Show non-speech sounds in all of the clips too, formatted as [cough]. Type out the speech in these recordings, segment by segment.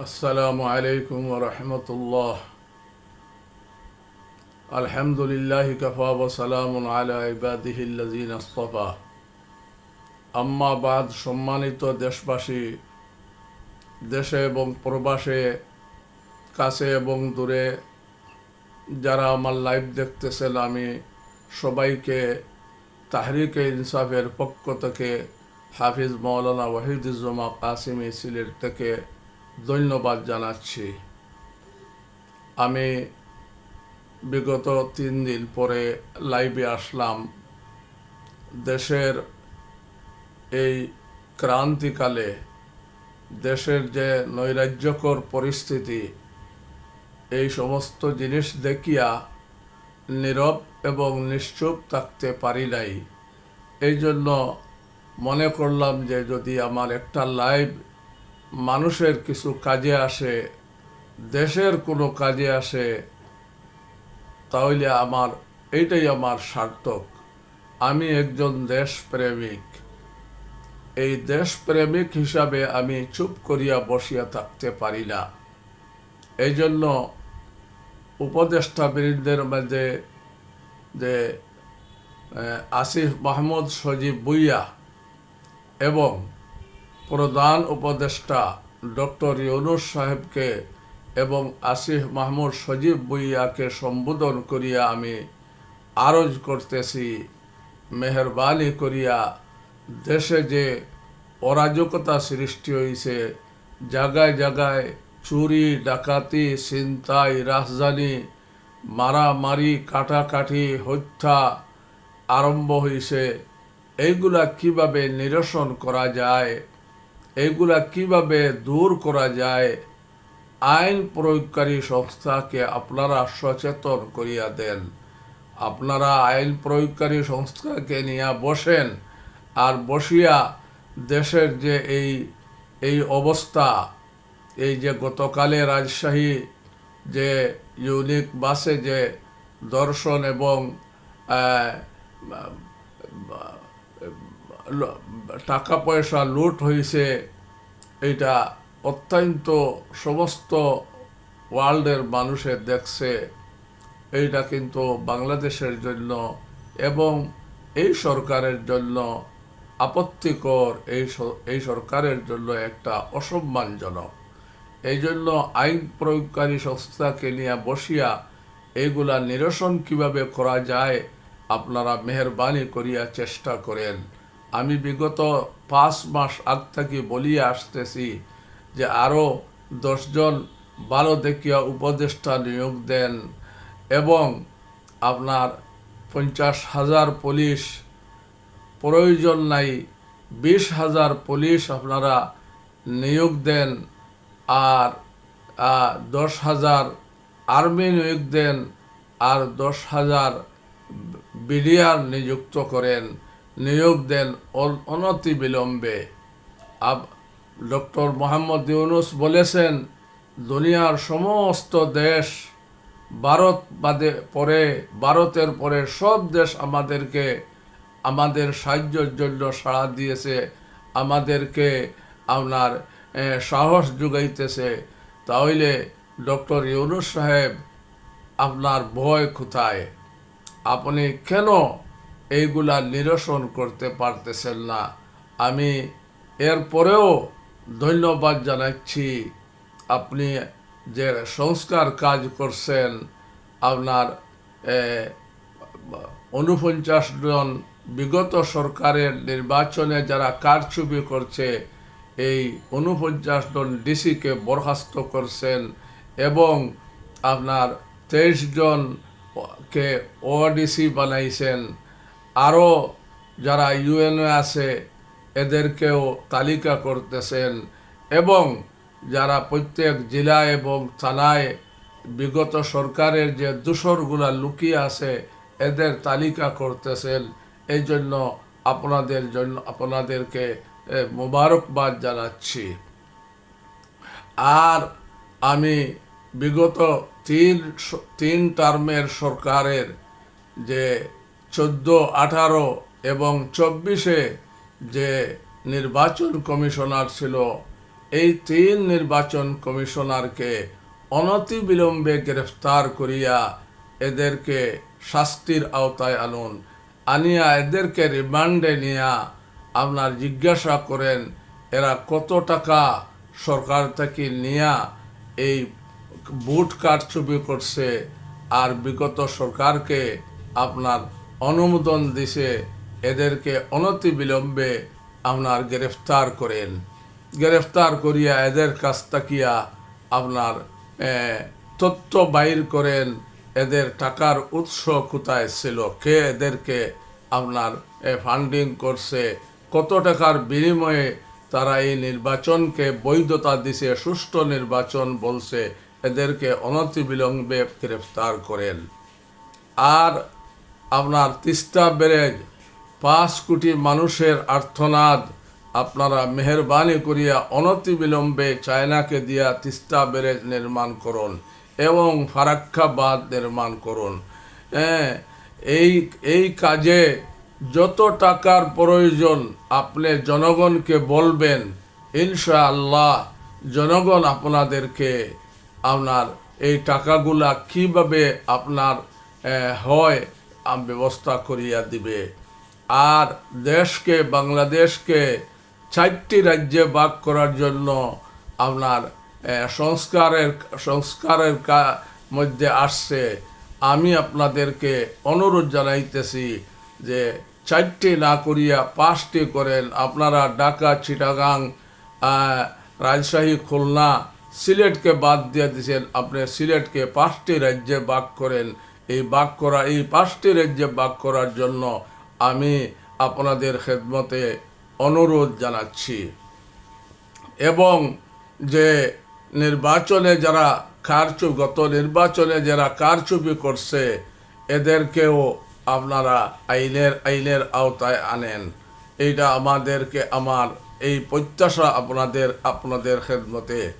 আসসালামু আলাইকুম রহমতুল্লাহ। আলহামদুলিল্লাহ কফা ওসালাম আলাইবাদিহিল্লাজিন আস্তফা। আম্মাবাদ সম্মানিত দেশবাসী, দেশে এবং প্রবাসে, কাছে এবং দূরে, যারা আমার লাইভ দেখতেছেন আমি সবাইকে তাহরিকে ইনসাফের পক্ষ থেকে হাফিজ মৌলানা ওয়াহিদুজ্জামা কাসিমি সিলেট থেকে ধন্যবাদ জানাচ্ছি। আমি বিগত তিন দিন পরে লাইভে আসলাম। দেশের এই ক্রান্তিকালে দেশের যে নৈরাজ্যকর পরিস্থিতি, এই সমস্ত জিনিস দেখিয়া নীরব এবং নিশ্চুপ থাকতে পারি নাই। এই জন্য মনে করলাম যে যদি আমার একটা লাইভ মানুষের কিছু কাজে আসে, দেশের কোনো কাজে আসে, তাহলে আমার, এইটাই আমার সার্থক। আমি একজন দেশপ্রেমিক। এই দেশপ্রেমিক হিসাবে আমি চুপ করিয়া বসিয়া থাকতে পারি না। এই জন্য উপদেষ্টা বৃন্দের মধ্যে যে আসিফ মাহমুদ সজীব বুইয়া এবং প্রধান উপদেষ্টা ডক্টর ইউনুস সাহেবকে এবং আসিফ মাহমুদ সজীব বুইয়াকে সম্বোধন করিয়া আমি আরজ করতেছি। মেহরবানি করিয়া দেশে যে অরাজকতা সৃষ্টি হয়েছে জায়গায় জায়গায় চুরি, ডাকাতি, ছিনতাই, রাজধানী, মারামারি, কাটাকাটি, হত্যা আরম্ভ হয়েছে এইগুলা কীভাবে নিরসন করা যায়? এইগুলা কীভাবে দূর করা যায়? আইন প্রয়োগকারী সংস্থাকে আপনারা সচেতন করিয়া দেন। আপনারা আইন প্রয়োগকারী সংস্থাকে নিয়ে বসেন আর বসিয়া দেশের যে এই এই অবস্থা, এই যে গতকালে রাজশাহী যে ইউনিক বাসে যে দর্শন এবং টাকা পয়সা লুট হয়েছে এটা অত্যন্ত সমস্ত ওয়ার্ল্ডের মানুষের দেখছে। এইটা কিন্তু বাংলাদেশের জন্য এবং এই সরকারের জন্য আপত্তিকর, এই এই সরকারের জন্য একটা অসম্মানজনক। এই জন্য আইন প্রয়োগকারী সংস্থাকে নিয়ে বসিয়া এইগুলা নিরসন কীভাবে করা যায়, আপনারা মেহরবানি করিয়া চেষ্টা করেন। আমি বিগত পাঁচ মাস আগ থেকে বলিয়া আসতেছি যে আরও দশজন ভালো দেখিয়া উপদেষ্টা নিয়োগ দেন এবং আপনার পঞ্চাশ হাজার পুলিশ, প্রয়োজন নাই, বিশ হাজার পুলিশ আপনারা নিয়োগ দেন আর দশ হাজার আর্মি নিয়োগ দেন আর দশ হাজার বিডিআর নিযুক্ত করেন। নিয়োগ দেন অন- অনতি বিলম্বে আব ডক্টর মোহাম্মদ ইউনুস বলেছেন, দুনিয়ার সমস্ত দেশ ভারত বাদে পরে, ভারতের পরে সব দেশ আমাদেরকে, আমাদের সাহায্যের জন্য সাড়া দিয়েছে, আমাদেরকে আপনার সাহস যোগাইতেছে। তাহলে ডক্টর ইউনুস সাহেব, আপনার ভয় কোথায়? আপনি কেন এইগুলা নিরসন করতে পারতেছেন না। আমি এরপরেও ধন্যবাদ জানাচ্ছি। আপনি যে সংস্কার কাজ করছেন, আপনার উনপঞ্চাশ জন বিগত সরকারের নির্বাচনে যারা কারচুপি করছে, এই উনপঞ্চাশ জন ডিসিকে বরখাস্ত করছেন এবং আপনার তেইশ জনকে ওডিসি বানাইছেন। আরও যারা ইউএনএ আছে, এদেরকেও তালিকা করতেছেন এবং যারা প্রত্যেক জেলা এবং থানায় বিগত সরকারের যে দূষরগুলা লুকিয়ে আছে, এদের তালিকা করতেছেন। এই জন্য আপনাদের জন্য, আপনাদেরকে মোবারকবাদ জানাচ্ছি। আর আমি বিগত তিন তিন টার্মের সরকারের যে চোদ্দ, আঠারো এবং চব্বিশে যে নির্বাচন কমিশনার ছিল, এই তিন নির্বাচন কমিশনারকে অনতি বিলম্বে গ্রেফতার করিয়া এদেরকে শাস্তির আওতায় আনুন। আনিয়া এদেরকে রিমান্ডে নিয়া আপনার জিজ্ঞাসা করেন, এরা কত টাকা সরকার থেকে নিয়া এই বুট কারচুপি করছে? আর বিগত সরকারকে আপনার অনুমোদন দিছে এদেরকে অনতি বিলম্বে আপনার গ্রেফতার করেন। গ্রেফতার করিয়া এদের কাছ তাকিয়া আপনার তথ্য বাইর করেন এদের টাকার উৎস কোথায় ছিল, কে এদেরকে আপনার ফান্ডিং করছে, কত টাকার বিনিময়ে তারা এই নির্বাচনকে বৈধতা দিছে, সুষ্ঠু নির্বাচন বলছে, এদেরকে অনতিবিলম্বে গ্রেফতার করেন। আর আপনার তিস্তা ব্যারেজ পাঁচ কোটি মানুষের আর্থনাদ আপনারা মেহরবানি করিয়া অনতিবিলম্বে চায়নাকে দিয়া তিস্তা ব্যারেজ নির্মাণ করুন এবং ফারাক্কা বাঁধ নির্মাণ করুন। হ্যাঁ এই এই কাজে যত টাকার প্রয়োজন আপনি জনগণকে বলবেন, ইনশাআল্লাহ জনগণ আপনাদেরকে আপনার এই টাকাগুলা কীভাবে আপনার হয় ব্যবস্থা করিয়া দিবে। আর দেশকে, বাংলাদেশকে চারটি রাজ্যে ভাগ করার জন্য আপনার সংস্কারের সংস্কারের মধ্যে আসছে। আমি আপনাদেরকে অনুরোধ জানাইতেছি যে চারটি না করিয়া পাঁচটি করেন। আপনারা ঢাকা, চিটাগাং রাজশাহী, খুলনা, সিলেটকে বাদ দিয়ে দিয়েছেন আপনি সিলেটকে পাঁচটি রাজ্যে ভাগ করেন। এই ভাগ করা, এই পাঁচটি রাজ্যে ভাগ করার জন্য আমি আপনাদের খেদমতে অনুরোধ জানাচ্ছি। এবং যে নির্বাচনে যারা কারচুপ, গত নির্বাচনে যারা কারচুপি করছে, এদেরকেও আপনারা আইনের আইনের আওতায় আনেন। এইটা আমাদেরকে, আমার এই প্রত্যাশা আপনাদের আপনাদের খেদমতে।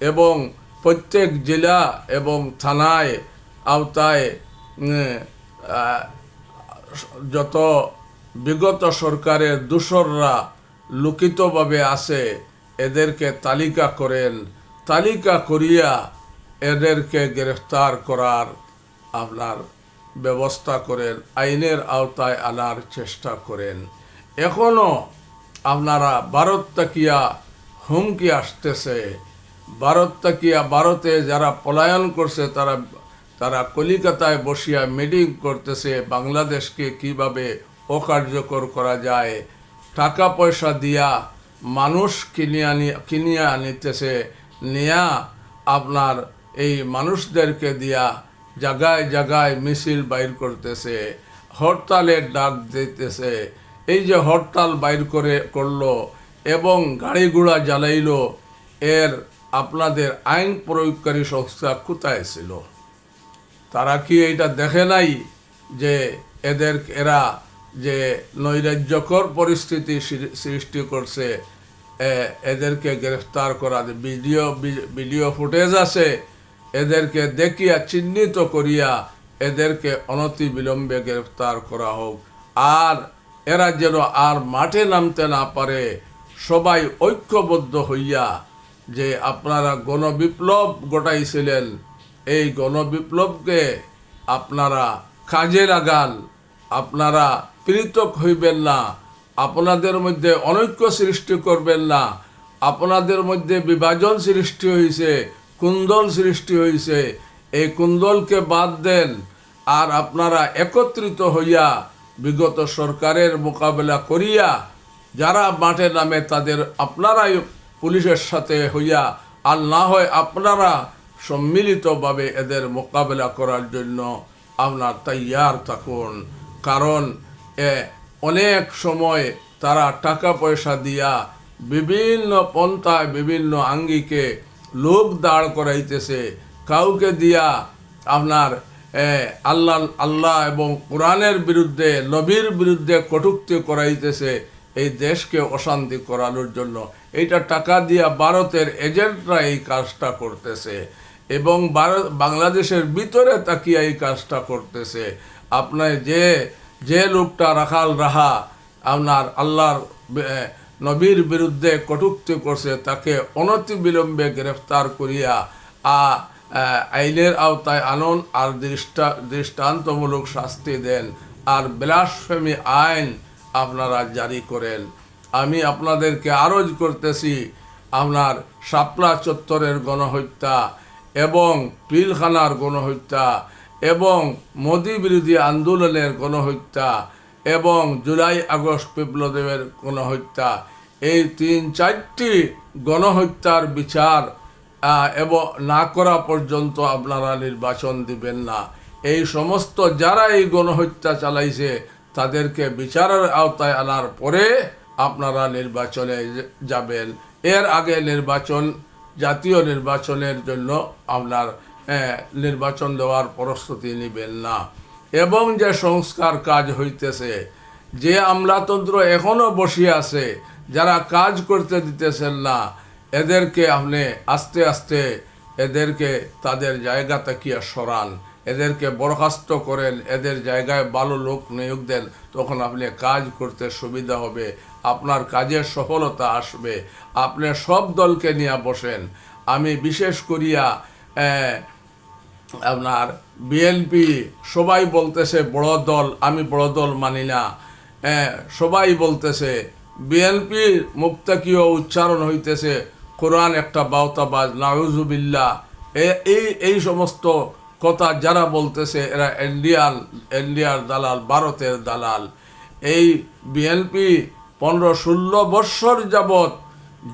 এবং প্রত্যেক জেলা এবং থানায় আওতায় যত বিগত সরকারের দূষররা লুকিতভাবে আছে, এদেরকে তালিকা করেন। তালিকা করিয়া এদেরকে গ্রেফতার করার আপনার ব্যবস্থা করেন, আইনের আওতায় আনার চেষ্টা করেন। এখনও আপনারা ভারত তাকিয়া হুমকি আসতেছে। ভারত তাকিয়া ভারতে যারা পলায়ন করছে, তারা তারা কলিকাতায় বসিয়া মিটিং করতেছে বাংলাদেশকে কীভাবে অকার্যকর করা যায়, টাকা পয়সা দিয়া মানুষ কিনিয়া কিনিয়া আনিতেছে, নিয়া আপনার এই মানুষদেরকে দিয়া জায়গায় জায়গায় মিছিল বাইর করতেছে, হরতালের ডাক দিতেছে। এই যে হরতাল বাইর করে, করল এবং গাড়ি ঘোড়া জ্বালাইলো, এর আপনাদের আইন প্রয়োগকারী সংস্থা কোথায় ছিল? তারা কি এটা দেখে নাই যে এদের, এরা যে নৈরাজ্যকর পরিস্থিতি সৃষ্টি করছে এদেরকে গ্রেফতার করা, ভিডিও ভিডিও ফুটেজ আছে, এদেরকে দেখিয়া, চিহ্নিত করিয়া এদেরকে অনতি বিলম্বে গ্রেফতার করা হোক। আর এরা যেন আর মাঠে নামতে না পারে, সবাই ঐক্যবদ্ধ হইয়া যে আপনারা গণবিপ্লব ঘটাইছিলেন এই গণবিপ্লবকে আপনারা কাজে লাগান, আপনারা পৃথক হইবেন না, আপনাদের মধ্যে অনৈক্য সৃষ্টি করবেন না, আপনাদের মধ্যে বিভাজন সৃষ্টি হয়েছে কুন্দল সৃষ্টি হয়েছে এই কুন্দলকে বাদ দেন আর আপনারা একত্রিত হইয়া বিগত সরকারের মোকাবেলা করিয়া, যারা মাঠে নামে তাদের আপনারাই পুলিশের সাথে হইয়া, আর না হয় আপনারা সম্মিলিতভাবে এদের মোকাবেলা করার জন্য আপনার তৈয়ার থাকুন। কারণ, এ অনেক সময় তারা টাকা পয়সা দিয়া বিভিন্ন পন্থায় বিভিন্ন আঙ্গিকে লোক দাঁড় করাইতেছে। কাউকে দিয়া আপনার আল্লাহ আল্লাহ এবং কোরআনের বিরুদ্ধে, নবীর বিরুদ্ধে কটুক্তি করাইতেছে এই দেশকে অশান্তি করানোর জন্য। এইটা টাকা দিয়া ভারতের এজেন্টরা এই কাজটা করতেছে। এবং বাংলাদেশের ভিতরে তাকিয়া এই কাজটা করতেছে। আপনার যে যে লোকটা রাখাল রাহা, আপনার আল্লাহর নবীর বিরুদ্ধে কটুক্তি করছে, তাকে অনতি বিলম্বে গ্রেফতার করিয়া, আ আইনের আওতায় আনন আর দৃষ্টা, দৃষ্টান্তমূলক শাস্তি দেন আর ব্লাসফেমি আইন আপনারা জারি করেন। আমি আপনাদেরকে আরজ করতেছি, আপনার শাপলা চত্বরের গণহত্যা এবং পিলখানার গণহত্যা এবং মোদী বিরোধী আন্দোলনের গণহত্যা এবং জুলাই আগস্ট বিপ্লবের গণহত্যা, এই তিন চারটি গণহত্যার বিচার এবং না করা পর্যন্ত আপনারা নির্বাচন দিবেন না। এই সমস্ত যারা এই গণহত্যা চালাইছে, তাদেরকে বিচারের আওতায় আনার পরে আপনারা নির্বাচনে যাবেন। এর আগে নির্বাচন জাতীয় নির্বাচনের জন্য আপনার নির্বাচন দেওয়ার প্রস্তুতি নেবেন না। এবং যে সংস্কার কাজ হইতেছে, যে আমলাতন্ত্র এখনও বসিয়ে আছে, যারা কাজ করতে দিতেছেন না, এদেরকে আপনি আস্তে আস্তে এদেরকে তাদের জায়গা তাকিয়া সরান, এদেরকে বরখাস্ত করেন, এদের জায়গায় ভালো লোক নিয়োগ দেন, তখন আপনি কাজ করতে সুবিধা হবে। আপনার কাজের সফলতা আসবে। আপনি সব দলকে নিয়ে বসেন। আমি বিশেষ করিয়া আপনার বিএনপি সবাই বলতেছে, বড় দল, আমি বড় দল মানি না। সবাই বলতেছে, বিএনপির মুক্তাকিও উচ্চারণ হইতেছে, কোরআন একটা বাউতাবাজ নাউজুবিল্লা এই এই সমস্ত কথা যারা বলতেছে, এরা ইন্ডিয়ান, ইন্ডিয়ার দালাল, ভারতের দালাল। এই বিএনপি পনেরো ষোলো বৎসর যাবৎ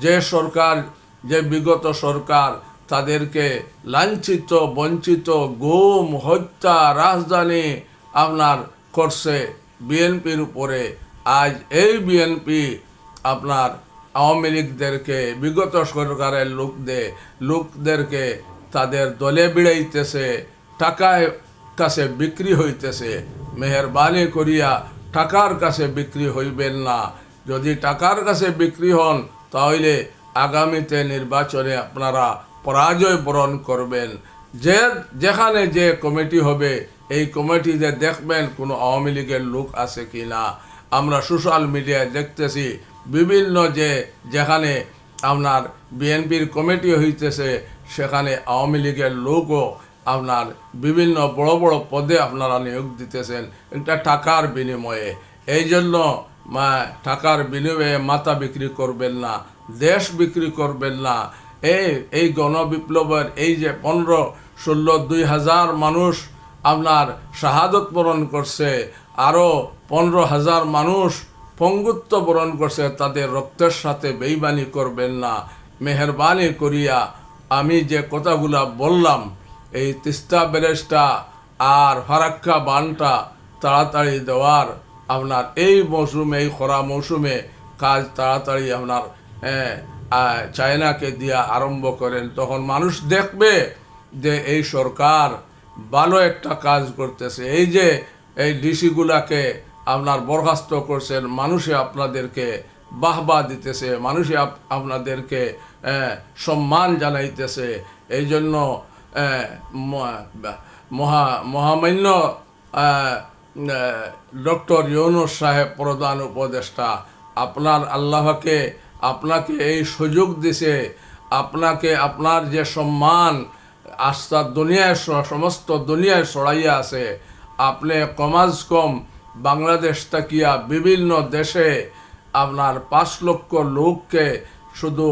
যে সরকার, যে বিগত সরকার তাদেরকে লাঞ্ছিত, বঞ্চিত, গুম, হত্যা, রাজধানী আপনার করছে বিএনপির উপরে। আজ এই বিএনপি আপনার আওয়ামী লীগদেরকে, বিগত সরকারের লোকদের লোকদেরকে তাদের দলে বিড়াইতেছে, টাকায় কাছে বিক্রি হইতেছে। মেহরবানি করিয়া টাকার কাছে বিক্রি হইবেন না। যদি টাকার কাছে বিক্রি হন, তাহলে আগামীতে নির্বাচনে আপনারা পরাজয় বরণ করবেন। যে, যেখানে যে কমিটি হবে, এই কমিটিতে দেখবেন কোনো আওয়ামী লীগের লোক আছে কি না। আমরা সোশ্যাল মিডিয়ায় দেখতেছি, বিভিন্ন যে, যেখানে আপনার বিএনপির কমিটি হইতেছে, সেখানে আওয়ামী লীগের লোকও আপনার বিভিন্ন বড় বড় পদে আপনারা নিয়োগ দিতেছেন, এটা টাকার বিনিময়ে। এই জন্য টাকার বিনিময়ে মাথা বিক্রি করবেন না, দেশ বিক্রি করবেন না। এই এই গণবিপ্লবের এই যে পনেরো, ষোলো, দুই হাজার মানুষ আপনার শাহাদত বরণ করছে আরও পনেরো হাজার মানুষ পঙ্গুত্ব বরণ করছে, তাদের রক্তের সাথে বেইমানি করবেন না। মেহরবানি করিয়া আমি যে কথাগুলা বললাম, এই তিস্তা ব্যারেজটা আর ফারাক্কা বানটা তাড়াতাড়ি দেওয়ার আপনার এই মৌসুমে, এই খরা মৌসুমে কাজ তাড়াতাড়ি আপনার চায়নাকে দিয়া আরম্ভ করেন। তখন মানুষ দেখবে যে এই সরকার ভালো একটা কাজ করতেছে। এই যে, এই ডিসিগুলাকে আপনার বরখাস্ত করছেন, মানুষে আপনাদেরকে বাহবা দিতেছে, মানুষে আপ- আপনাদেরকে সম্মান জানাইতেছে। এই জন্য মহা, মহামান্য ডক্টর ইউনুস সাহেব প্রধান উপদেষ্টা, আপনার আল্লাহকে, আপনাকে এই সুযোগ দিছে, আপনাকে, আপনার যে সম্মান আস্থা দুনিয়ায় সমস্ত দুনিয়ায় ছড়াইয়া আছে, আপনি কমাজ কম, বাংলাদেশ তাকিয়া বিভিন্ন দেশে আপনার পাঁচ লক্ষ লোককে শুধু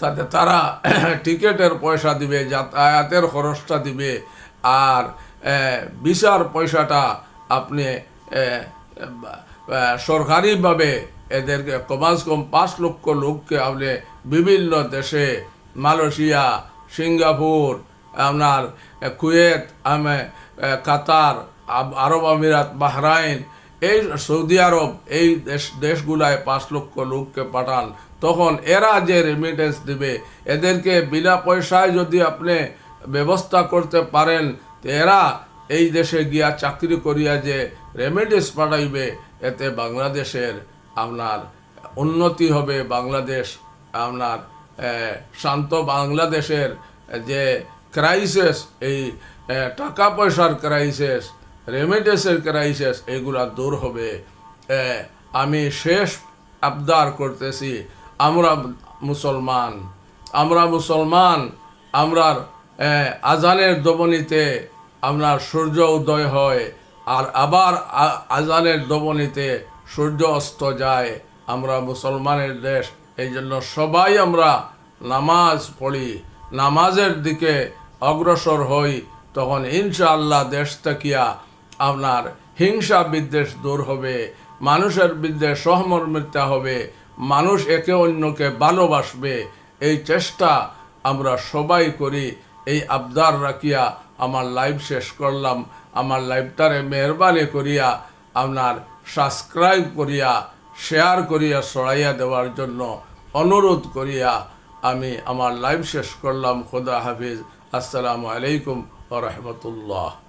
তাতে তারা [coughs] টিকেটের পয়সা দিবে, যাতায়াতের খরচটা দিবে, আর ভিসার পয়সাটা আপনি সরকারিভাবে এদেরকে কমাস কম পাঁচ লক্ষ লোককে আপনি বিভিন্ন দেশে, মালয়েশিয়া, সিঙ্গাপুর, আপনার কুয়েত, আমে কাতার আরব আমিরাত, বাহরাইন, এই সৌদি আরব, এই দেশ, দেশগুলায় পাঁচ লক্ষ লোককে পাঠান। তখন এরা যে রেমিটেন্স দিবে, এদেরকে বিনা পয়সায় যদি আপনি ব্যবস্থা করতে পারেন এরা এই দেশে গিয়া চাকরি করিয়া যে রেমিটেন্স পাঠাইবে এতে বাংলাদেশের আপনার উন্নতি হবে বাংলাদেশ আপনার শান্ত বাংলাদেশের যে ক্রাইসিস এই টাকা পয়সার ক্রাইসিস রেমিটেন্সের ক্রাইসিস এগুলা দূর হবে। আমি শেষ আবদার করতেছি আমরা মুসলমান আমরা মুসলমান আমরার আহ, আজানের দবনিতে আপনার সূর্য উদয় হয় আর আবার আজানের দবনিতে সূর্য অস্ত যায়। আমরা মুসলমানের দেশ, এই জন্য সবাই আমরা নামাজ পড়ি। নামাজের দিকে অগ্রসর হই, তখন ইনশাআল্লাহ দেশ থাকিয়া আপনার হিংসা বিদ্বেষ দূর হবে, মানুষের বিদ্বেষ সহমর্মিতা হবে, মানুষ একে অন্যকে ভালোবাসবে। এই চেষ্টা আমরা সবাই করি, এই আবদার রাখিয়া আমার লাইভ শেষ করলাম। আমার লাইভটারে মেহরবানি করিয়া, আপনার সাবস্ক্রাইব করিয়া শেয়ার করিয়া সরাইয়া দেওয়ার জন্য অনুরোধ করিয়া আমি আমার লাইভ শেষ করলাম। খোদা হাফিজ। আসসালামু আলাইকুম ও রহমতুল্লাহ।